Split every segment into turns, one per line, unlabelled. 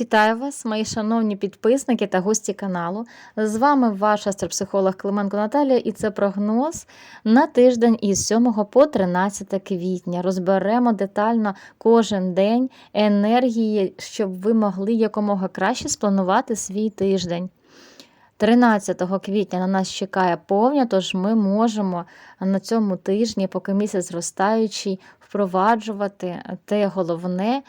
Вітаю вас, мої шановні підписники та гості каналу. З вами ваш астропсихолог Клименко Наталія, і це прогноз на тиждень із 7 по 13 квітня. Розберемо детально кожен день енергії, щоб ви могли якомога краще спланувати свій тиждень. 13 квітня на нас чекає повня, тож ми можемо на цьому тижні, поки місяць зростаючий, впроваджувати те головне,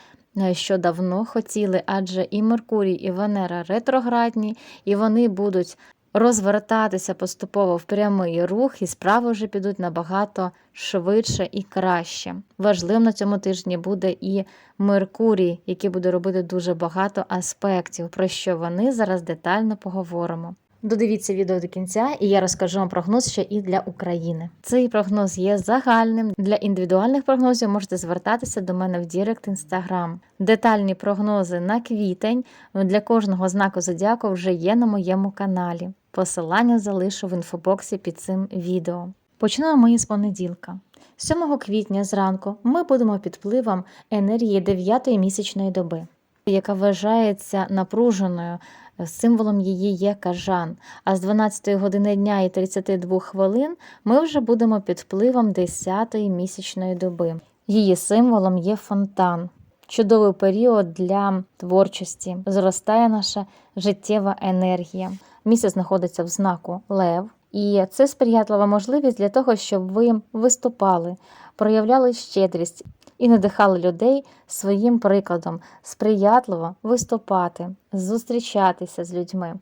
що давно хотіли, адже і Меркурій, і Венера ретроградні, і вони будуть розвертатися поступово в прямий рух, і справи вже підуть набагато швидше і краще. Важливим на цьому тижні буде і Меркурій, який буде робити дуже багато аспектів, про що вони зараз детально поговоримо. Додивіться відео до кінця, і я розкажу вам прогноз ще і для України. Цей прогноз є загальним. Для індивідуальних прогнозів можете звертатися до мене в Дірект Інстаграм. Детальні прогнози на квітень для кожного знаку зодіаку вже є на моєму каналі. Посилання залишу в інфобоксі під цим відео. Почнемо ми з понеділка. 7 квітня зранку ми будемо під впливом енергії 9-ї місячної доби, яка вважається напруженою. Символом її є кажан. А з 12 години дня і 32 хвилин ми вже будемо під впливом 10-ї місячної доби. Її символом є фонтан. Чудовий період для творчості. Зростає наша життєва енергія. Місяць знаходиться в знаку Лев, і це сприятлива можливість для того, щоб ви виступали, проявляли щедрість і надихали людей своїм прикладом сприятливо виступати, зустрічатися з людьми.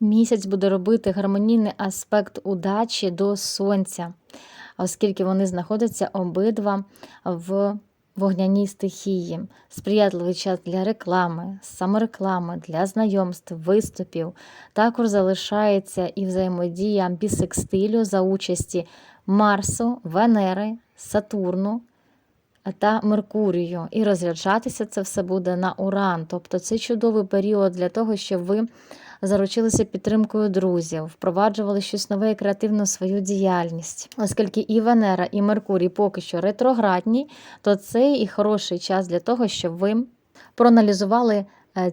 Місяць буде робити гармонійний аспект удачі до сонця, оскільки вони знаходяться обидва в вогняній стихії, сприятливий час для реклами, самореклами, для знайомств, виступів. Також залишається і взаємодія бісекстилю за участі Марсу, Венери, Сатурну та Меркурію. І розряджатися це все буде на Уран. Тобто це чудовий період для того, щоб ви заручилися підтримкою друзів, впроваджували щось нове і креативно в свою діяльність. Оскільки і Венера, і Меркурій поки що ретроградні, то це і хороший час для того, щоб ви проаналізували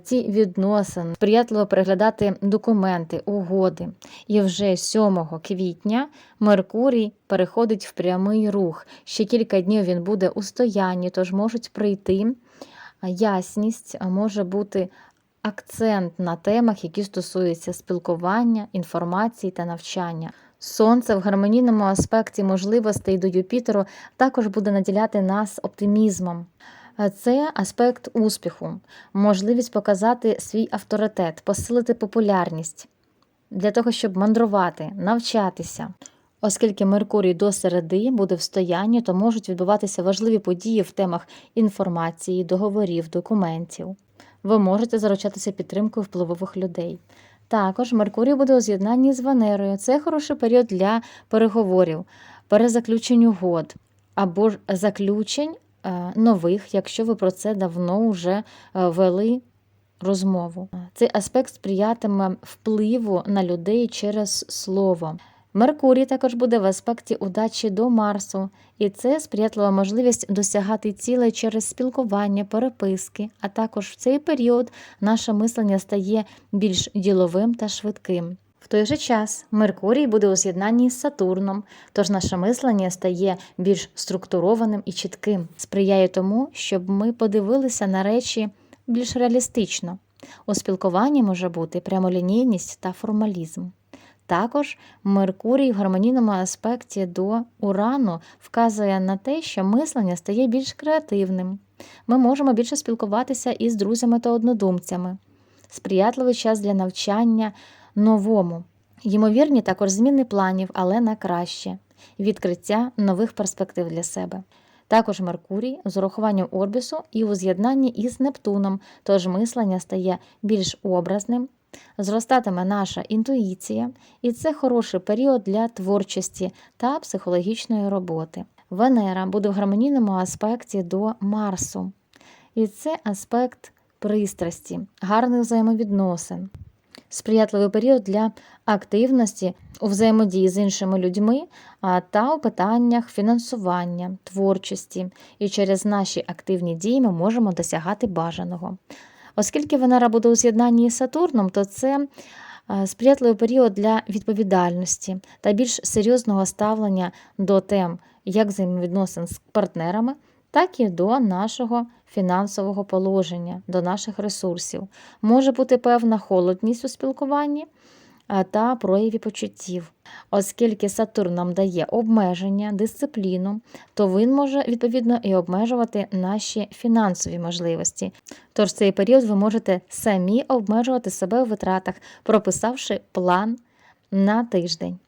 ці відносини, сприятливо переглядати документи, угоди. І вже 7 квітня Меркурій переходить в прямий рух. Ще кілька днів він буде у стоянні, тож можуть прийти ясність, може бути акцент на темах, які стосуються спілкування, інформації та навчання. Сонце в гармонійному аспекті можливостей до Юпітеру також буде наділяти нас оптимізмом. Це аспект успіху, можливість показати свій авторитет, посилити популярність для того, щоб мандрувати, навчатися. Оскільки Меркурій до середи буде в стоянні, то можуть відбуватися важливі події в темах інформації, договорів, документів. Ви можете заручатися підтримкою впливових людей. Також Меркурій буде у з'єднанні з Венерою. Це хороший період для переговорів, перезаключень угод або ж заключень е, нових, якщо ви про це давно вже е, вели розмову. Цей аспект сприятиме впливу на людей через слово. Меркурій також буде в аспекті удачі до Марсу, і це сприятлива можливість досягати цілей через спілкування, переписки, а також в цей період наше мислення стає більш діловим та швидким. В той же час Меркурій буде у з'єднанні з Сатурном, тож наше мислення стає більш структурованим і чітким, сприяє тому, щоб ми подивилися на речі більш реалістично. У спілкуванні може бути прямолінійність та формалізм. Також Меркурій в гармонійному аспекті до Урану вказує на те, що мислення стає більш креативним. Ми можемо більше спілкуватися із друзями та однодумцями. Сприятливий час для навчання новому. Ймовірні також зміни планів, але на краще, відкриття нових перспектив для себе. Також Меркурій з урахуванням Орбісу і у з'єднанні із Нептуном, тож мислення стає більш образним, зростатиме наша інтуїція, і це хороший період для творчості та психологічної роботи. Венера буде в гармонійному аспекті до Марсу, і це аспект пристрасті, гарних взаємовідносин. Сприятливий період для активності у взаємодії з іншими людьми та у питаннях фінансування, творчості, і через наші активні дії ми можемо досягати бажаного. Оскільки Венера буде у з'єднанні із Сатурном, то це сприятливий період для відповідальності та більш серйозного ставлення до тем як взаємовідносин з партнерами, так і до нашого фінансового положення, до наших ресурсів. Може бути певна холодність у спілкуванні та прояві почуттів. Оскільки Сатурн нам дає обмеження, дисципліну, то він може відповідно і обмежувати наші фінансові можливості. Тож цей період ви можете самі обмежувати себе у витратах, прописавши план на тиждень.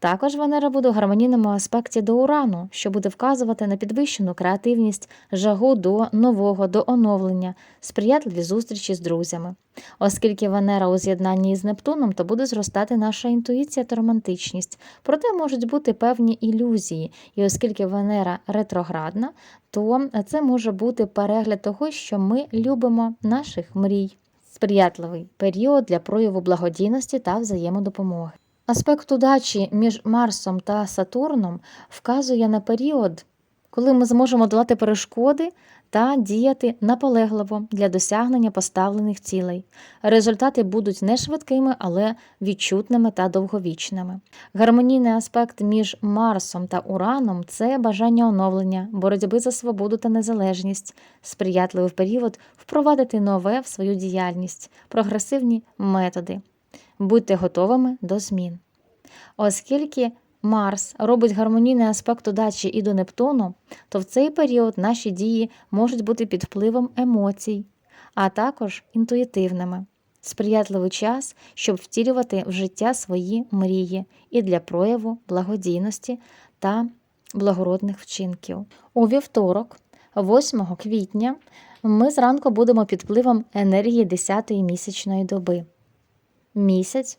Також Венера буде у гармонійному аспекті до Урану, що буде вказувати на підвищену креативність, жагу до нового, до оновлення, сприятливі зустрічі з друзями. Оскільки Венера у з'єднанні із Нептуном, то буде зростати наша інтуїція та романтичність. Проте можуть бути певні ілюзії, і оскільки Венера ретроградна, то це може бути перегляд того, що ми любимо наших мрій. Сприятливий період для прояву благодійності та взаємодопомоги. Аспект удачі між Марсом та Сатурном вказує на період, коли ми зможемо долати перешкоди та діяти наполегливо для досягнення поставлених цілей. Результати будуть не швидкими, але відчутними та довговічними. Гармонійний аспект між Марсом та Ураном це бажання оновлення, боротьби за свободу та незалежність, сприятливий період впровадити нове в свою діяльність, прогресивні методи. Будьте готовими до змін. Оскільки Марс робить гармонійний аспект удачі і до Нептуну, то в цей період наші дії можуть бути під впливом емоцій, а також інтуїтивними. Сприятливий час, щоб втілювати в життя свої мрії і для прояву благодійності та благородних вчинків. У вівторок, 8 квітня, ми зранку будемо під впливом енергії 10-ї місячної доби місяць.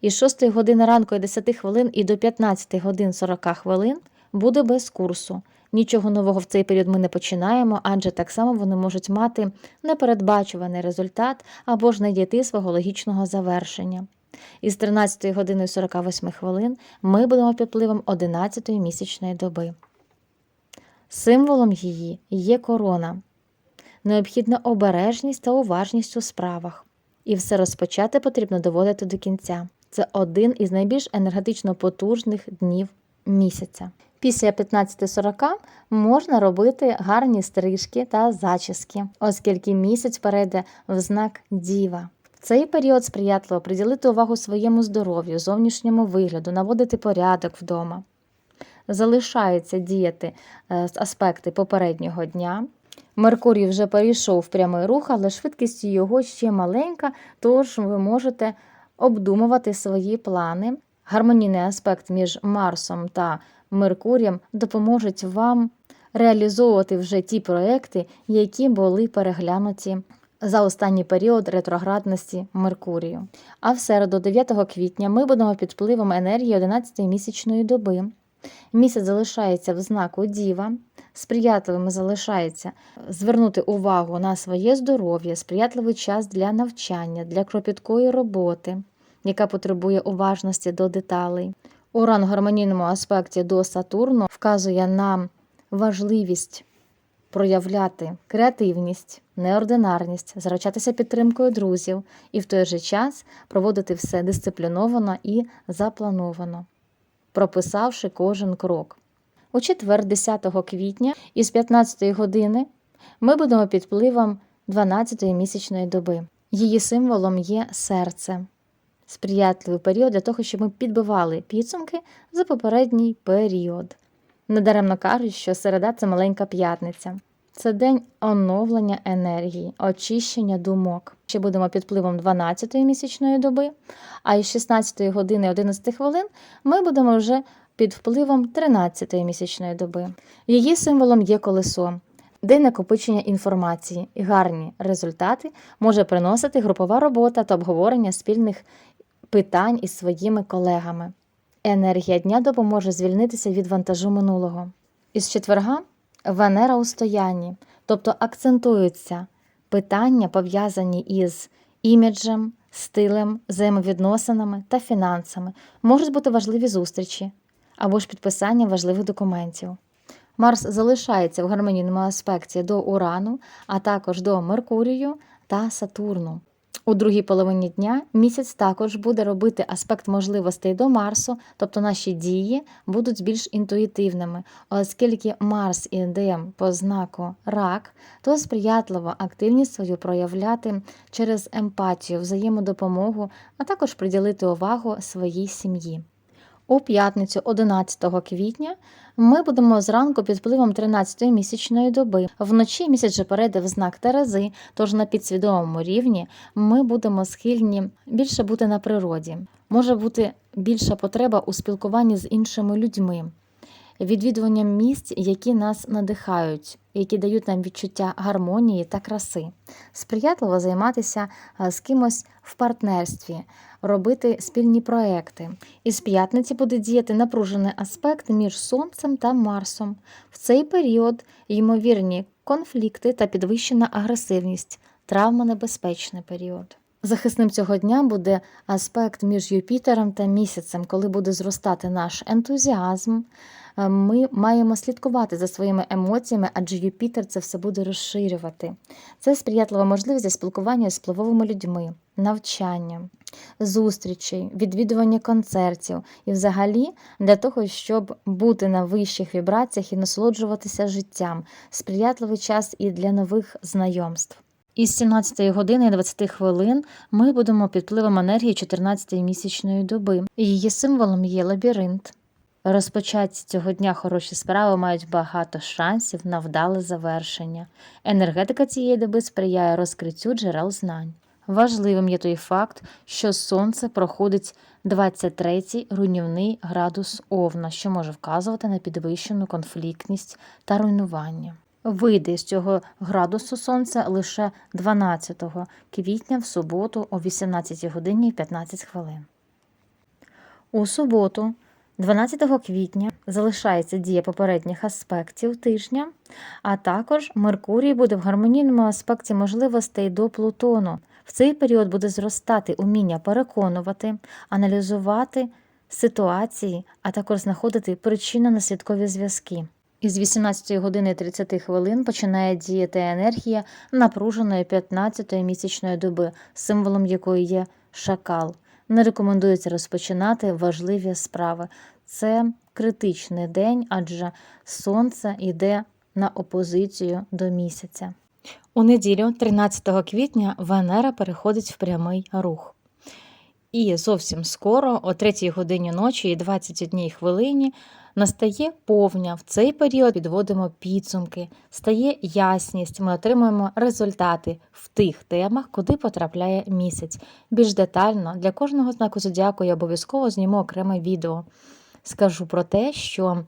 Із 6 години ранку і 10 хвилин і до 15 годин 40 хвилин буде без курсу. Нічого нового в цей період ми не починаємо, адже так само вони можуть мати непередбачуваний результат або ж не дійти свого логічного завершення. Із 13 години 48 хвилин ми будемо під впливом 11 місячної доби. Символом її є корона, необхідна обережність та уважність у справах. І все розпочати потрібно доводити до кінця. Це один із найбільш енергетично потужних днів місяця. Після 15.40 можна робити гарні стрижки та зачіски, оскільки місяць перейде в знак діва. В цей період сприятливо приділити увагу своєму здоров'ю, зовнішньому вигляду, наводити порядок вдома. Залишаються діяти е, аспекти попереднього дня, Меркурій вже перейшов в прямий рух, але швидкість його ще маленька, тож ви можете обдумувати свої плани. Гармонійний аспект між Марсом та Меркурієм допоможуть вам реалізовувати вже ті проекти, які були переглянуті за останній період ретроградності Меркурію. А в середу, 9 квітня, ми будемо під впливом енергії 11-ї місячної доби. Місяць залишається в знаку Діва, сприятливим залишається звернути увагу на своє здоров'я, сприятливий час для навчання, для кропіткої роботи, яка потребує уважності до деталей. Уран в гармонійному аспекті до Сатурну вказує нам важливість проявляти креативність, неординарність, заручатися підтримкою друзів і в той же час проводити все дисципліновано і заплановано прописавши кожен крок. У четвер, 10 квітня, із 15 години ми будемо під впливом 12-ї місячної доби. Її символом є серце, сприятливий період для того, щоб ми підбивали підсумки за попередній період. Недаремно кажуть, що середа це маленька п'ятниця. Це день оновлення енергії, очищення думок. Ще будемо під впливом 12-ї місячної доби, а із 16 години 11 хвилин ми будемо вже під впливом 13-ї місячної доби. Її символом є колесо. День накопичення інформації і гарні результати може приносити групова робота та обговорення спільних питань із своїми колегами. Енергія дня допоможе звільнитися від вантажу минулого. Із четверга Венера у стоянні, тобто акцентуються питання, пов'язані із іміджем, стилем, взаємовідносинами та фінансами, можуть бути важливі зустрічі або ж підписання важливих документів. Марс залишається в гармонійному аспекті до Урану, а також до Меркурію та Сатурну. У другій половині дня місяць також буде робити аспект можливостей до Марсу, тобто наші дії будуть більш інтуїтивними, оскільки Марс іде по знаку рак, то сприятливо активність свою проявляти через емпатію, взаємодопомогу, а також приділити увагу своїй сім'ї. У п'ятницю, 11 квітня, ми будемо зранку під впливом 13-ї місячної доби. Вночі місяць же перейде в знак Терези, тож на підсвідомому рівні ми будемо схильні більше бути на природі. Може бути більша потреба у спілкуванні з іншими людьми, відвідуванням місць, які нас надихають, які дають нам відчуття гармонії та краси, сприятливо займатися з кимось в партнерстві, робити спільні проекти. Із п'ятниці буде діяти напружений аспект між Сонцем та Марсом. В цей період ймовірні конфлікти та підвищена агресивність, травмонебезпечний період. Захисним цього дня буде аспект між Юпітером та місяцем, коли буде зростати наш ентузіазм. Е, Ми маємо слідкувати за своїми емоціями, адже Юпітер це все буде розширювати. Це сприятлива можливість для спілкування з впливовими людьми, навчання, зустрічей, відвідування концертів і, взагалі, для того, щоб бути на вищих вібраціях і насолоджуватися життям, сприятливий час і для нових знайомств. Із 17 години і 20 хвилин ми будемо під впливом енергії 14-ї місячної доби. Її символом є лабіринт. Розпочаті цього дня хороші справи мають багато шансів на вдале завершення. Енергетика цієї доби сприяє розкриттю джерел знань. Важливим є той факт, що сонце проходить 23-й руйнівний градус Овна, що може вказувати на підвищену конфліктність та руйнування. Вийде з цього градусу сонця лише 12 квітня в суботу о 18 годині і 15 хвилин. У суботу, 12 квітня, залишається дія попередніх аспектів тижня, а також Меркурій буде в гармонійному аспекті можливостей до Плутону. В цей період буде зростати уміння переконувати, аналізувати ситуації, а також знаходити причинно-наслідкові зв'язки. Із 18 години 30 хвилин починає діяти енергія напруженої 15-ї місячної доби, символом якої є шакал. Не рекомендується розпочинати важливі справи. Це критичний день, адже сонце йде на опозицію до місяця. У неділю, 13 квітня, Венера переходить в прямий рух. І зовсім скоро, о 3 годині ночі і 21 хвилині, настає повня. В цей період підводимо підсумки, стає ясність, ми отримуємо результати в тих темах, куди потрапляє місяць. Більш детально для кожного знаку зодіаку я обов'язково зніму окреме відео. Скажу про те, що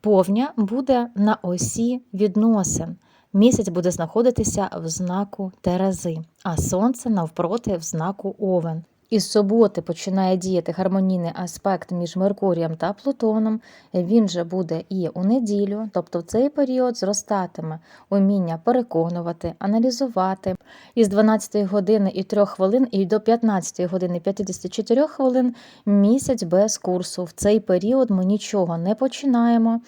повня буде на осі відносин. Місяць буде знаходитися в знаку Терези, а сонце навпроти в знаку Овен. Із суботи починає діяти гармонійний аспект між Меркурієм та Плутоном. Він же буде і у неділю, тобто в цей період зростатиме уміння переконувати, аналізувати. Із 12 години і 3 хвилин і до 15 години 54 хвилин місяць без курсу. В цей період ми нічого не починаємо.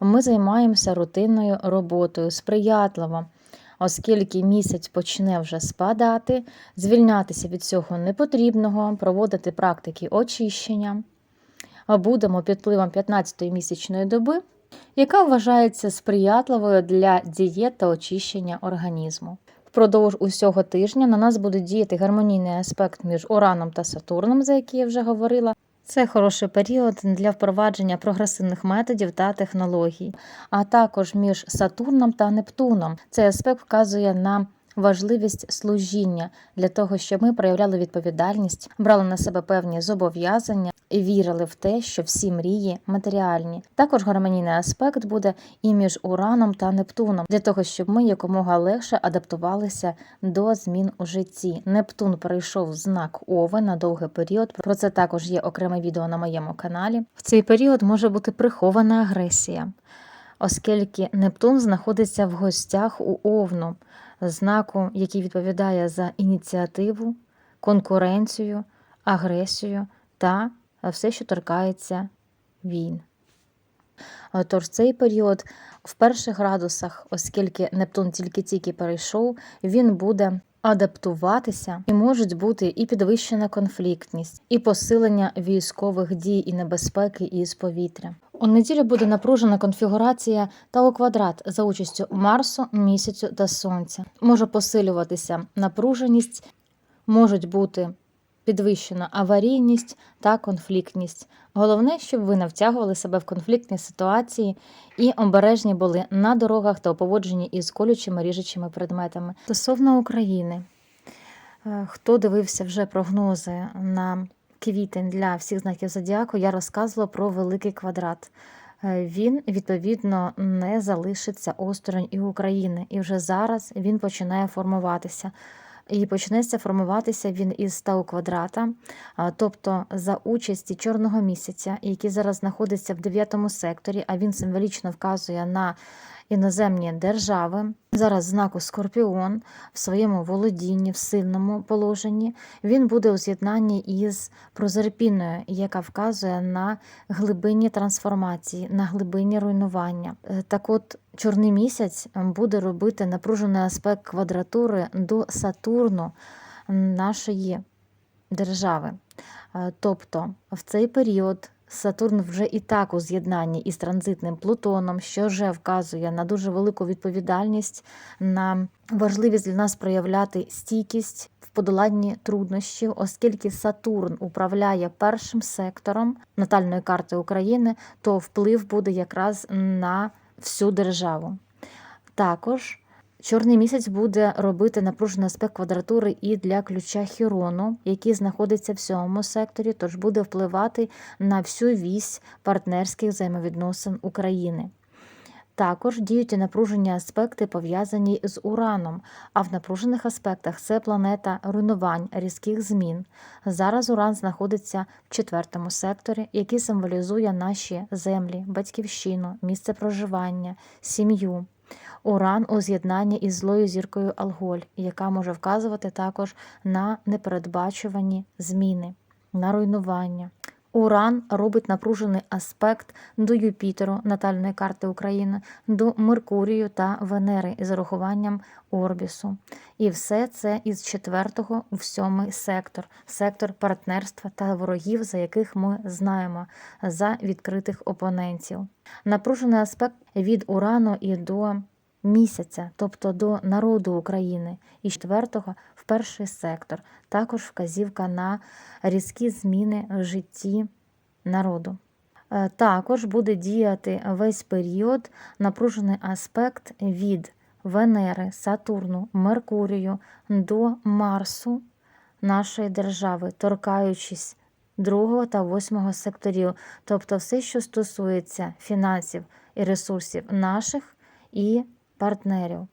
Ми займаємося рутинною роботою, сприятливо оскільки місяць почне вже спадати, звільнятися від цього непотрібного, проводити практики очищення. Будемо під впливом 15-ї місячної доби, яка вважається сприятливою для дієт та очищення організму. Впродовж усього тижня на нас буде діяти гармонійний аспект між Ураном та Сатурном, за який я вже говорила. Це хороший період для впровадження прогресивних методів та технологій, а також між Сатурном та Нептуном. Цей аспект вказує на важливість служіння для того, щоб ми проявляли відповідальність, брали на себе певні зобов'язання і вірили в те, що всі мрії матеріальні. Також гармонійний аспект буде і між Ураном та Нептуном, для того, щоб ми якомога легше адаптувалися до змін у житті. Нептун перейшов знак Овен на довгий період. Про це також є окреме відео на моєму каналі. В цей період може бути прихована агресія, оскільки Нептун знаходиться в гостях у Овну, знаку, який відповідає за ініціативу, конкуренцію, агресію та все, що торкається війн. Тож цей період в перших градусах, оскільки Нептун тільки-тільки перейшов, він буде адаптуватися, і можуть бути і підвищена конфліктність, і посилення військових дій і небезпеки із повітря. У неділю буде напружена конфігурація Тау квадрат за участю Марсу, місяцю та Сонця. Може посилюватися напруженість, можуть бути підвищена аварійність та конфліктність. Головне, щоб ви не втягували себе в конфліктні ситуації і обережні були на дорогах та у поводженні із колючими ріжучими предметами. Стосовно України, е, хто дивився вже прогнози на квітень для всіх знаків зодіаку, я розказувала про великий квадрат. Е, Він відповідно не залишиться осторонь і України, і вже зараз він починає формуватися. І почнеться формуватися він із тау квадрата, тобто за участі чорного місяця, який зараз знаходиться в дев'ятому секторі, а він символічно вказує на іноземні держави. Зараз знаку Скорпіон в своєму володінні, в сильному положенні, він буде у з'єднанні із прозерпіною, яка вказує на глибинні трансформації, на глибинні руйнування. Е, Так от, чорний місяць буде робити напружений аспект квадратури до Сатурну нашої держави. Е, Тобто в цей період Сатурн вже і так у з'єднанні із транзитним Плутоном, що вже вказує на дуже велику відповідальність, на важливість для нас проявляти стійкість в подоланні труднощів, оскільки Сатурн управляє першим сектором натальної карти України, то вплив буде якраз на всю державу. Також Чорний місяць буде робити напружений аспект квадратури і для ключа Хірону, який знаходиться в сьомому секторі, тож буде впливати на всю вісь партнерських взаємовідносин України. Також діють і напружені аспекти, пов'язані з Ураном, а в напружених аспектах це планета руйнувань, різких змін. Зараз Уран знаходиться в четвертому секторі, який символізує наші землі, батьківщину, місце проживання, сім'ю. Уран у з'єднанні із злою зіркою Алголь, яка може вказувати також на непередбачувані зміни, на руйнування. Уран робить напружений аспект до Юпітеру, натальної карти України, до Меркурію та Венери із урахуванням Орбісу. І все це із четвертого у сьомий сектор, сектор партнерства та ворогів, за яких ми знаємо, за відкритих опонентів. Напружений аспект від Урану і до місяця, тобто до народу України, і четвертого в перший сектор. Також вказівка на різкі зміни в житті народу. Е, Також буде діяти весь період напружений аспект від Венери, Сатурну, Меркурію до Марсу нашої держави, торкаючись другого та восьмого секторів, тобто все, що стосується фінансів і ресурсів наших і партнерів.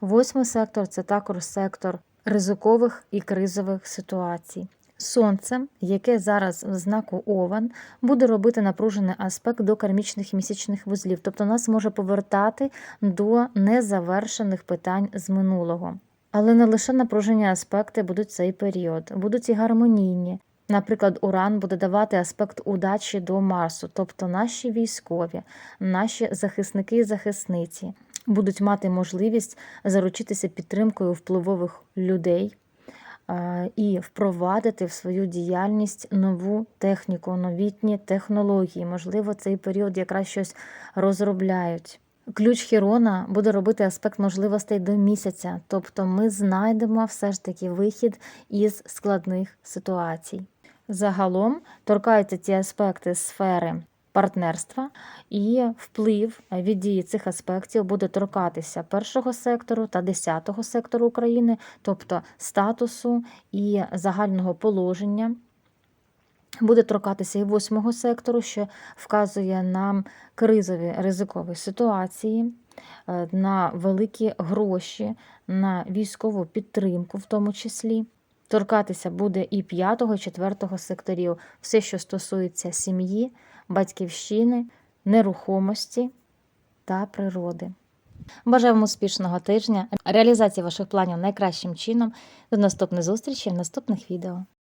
Восьмий сектор це також сектор ризикових і кризових ситуацій. Сонце, яке зараз в знаку Овен, буде робити напружений аспект до кармічних місячних вузлів, тобто нас може повертати до незавершених питань з минулого. Але не лише напружені аспекти будуть цей період, будуть і гармонійні. Наприклад, Уран буде давати аспект удачі до Марсу, тобто наші військові, наші захисники і захисниці будуть мати можливість заручитися підтримкою впливових людей і впровадити в свою діяльність нову техніку, новітні технології. Можливо, цей період якраз щось розробляють. Ключ Хірона буде робити аспект можливостей до місяця, тобто ми знайдемо все ж таки вихід із складних ситуацій. Загалом торкаються ці аспекти сфери партнерства, і вплив від дії цих аспектів буде торкатися першого сектору та десятого сектору України, тобто статусу і загального положення. Буде торкатися і восьмого сектору, що вказує на кризові ризикові ситуації, е, на великі гроші, на військову підтримку, в тому числі. Торкатися буде і п'ятого, четвертого секторів, все, що стосується сім'ї, батьківщини, нерухомості та природи. Бажаю вам успішного тижня, реалізації ваших планів найкращим чином. До наступної зустрічі в наступних відео.